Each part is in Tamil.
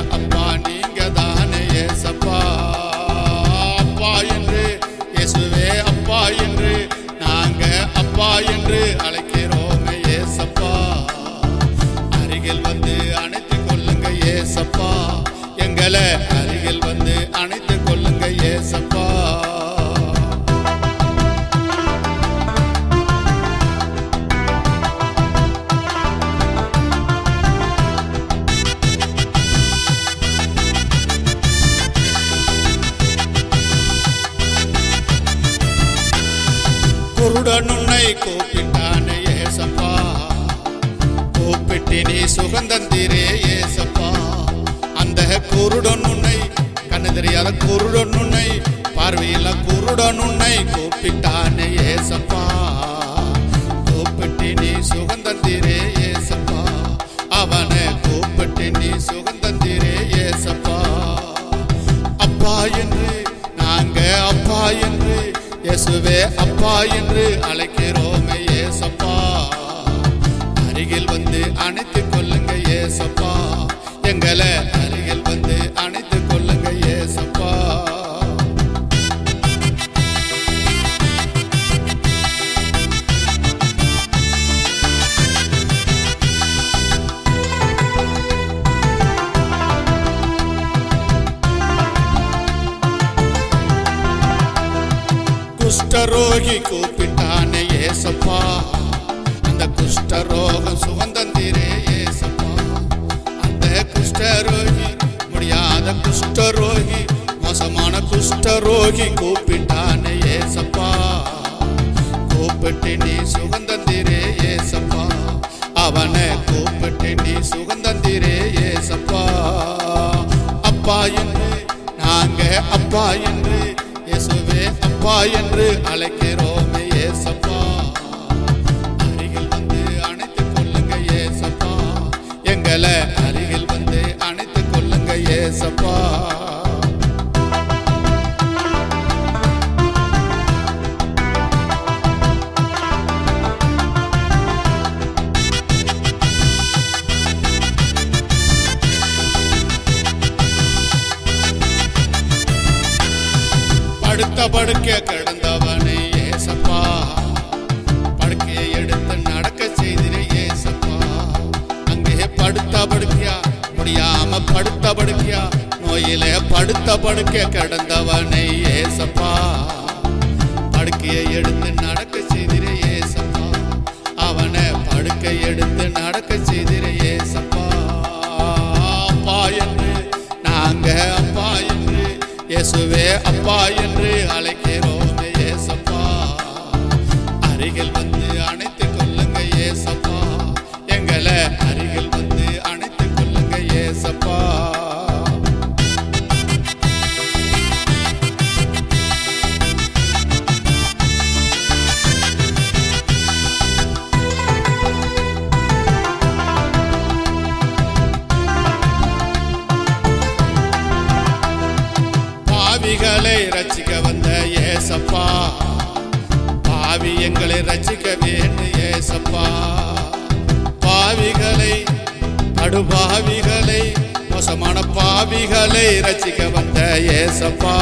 பெரிய அப்பா குருடன் உன்னை கூப்பிட்டானே ஏசப்பா. கூப்பிட்டு நீ சுகந்தந்திரே ஏசப்பா. அந்த குருடன் உன்னை கண்ணு தெரியாத குருடன் உன்னை பார்வையில குருடன் உன்னை கூப்பிட்டானே ஏசப்பா. அப்பா என்று அழைக்கிறோமே ஏசப்பா. அருகில் வந்து அணைத்துக் கொள்ளுங்க ஏசப்பா. எங்களை குஷ்டரோகி கூப்பிட்டானே ஏசப்பா. அந்த குஷ்டரோகம் சுகந்தந்திரே ஏசப்பா. அந்த குஷ்டரோகி முடியாத குஷ்டரோகி மோசமான குஷ்டரோகி கூப்பிட்டானே ஏசப்பா. கூப்பிட்டு நீ சுகந்தந்திரே ஏசப்பா. அவனை கூப்பிட்டு நீ சுகந்தந்திரே ஏசப்பா. அப்பா என்று நாங்க அப்பா என்று இயேசுவே அப்பா என்று அழைக்கிறோமே ஏசப்பா. படுத்த படுக்க கிடந்தவனே ஏசப்பா. படுக்கையை எடுத்து நடக்க செய்திரே ஏசப்பா. அங்கே படுத்த படுக்கையா? முடியாம படுத்த படுக்கையா? நோயில படுத்த படுக்க கிடந்தவனே ஏசப்பா. படுக்கையை எடுத்து நடக்க செய்திரே ஏசப்பா. அவனை படுக்கை எடுத்து நடக்க செய்திரே ஏசப்பா. இயேசுவே அப்பா என்று அழை ரசிக்க ரட்சிக்க வந்த ஏசப்பா. பாவி எங்களை ரசிக்க வேண்டும் ஏசப்பா. பாவிகளை படுபாவிகளை மோசமான பாவிகளை ரசிக்க வந்த ஏசப்பா.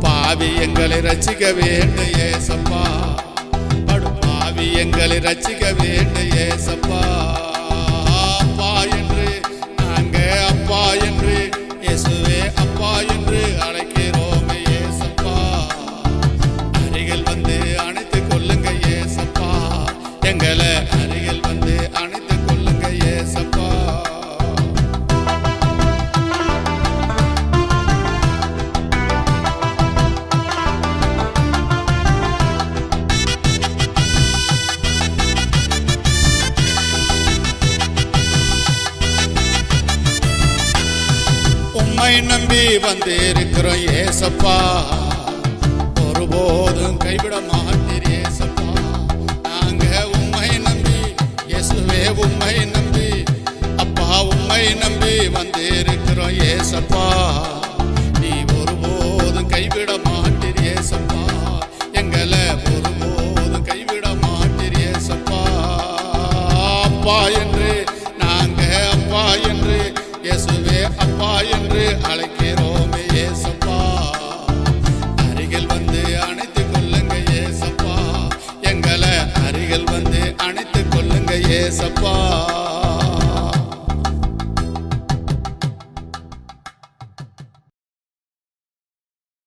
பாவி எங்களை ரசிக்க வேண்டும் ஏசப்பா. படு பாவி எங்களை ரசிக்க வேண்டும் ஏசப்பா. உம்மை நம்பி வந்திருக்கிறோம் ஏசப்பா. ஒருபோதும் கைவிட மாட்டீர் ஏசப்பா. நாங்க உம்மை நம்பி இயேசுவே உம்மை நம்பி அப்பா உம்மை நம்பி வந்திருக்கிறோம் ஏசப்பா. நீ ஒருபோதும் கைவிட மாட்டீர் ஏசப்பா. எங்களை ஒருபோதும் கைவிட மாட்டீர் ஏசப்பா. அப்பா என்று ஏசப்பா எங்களை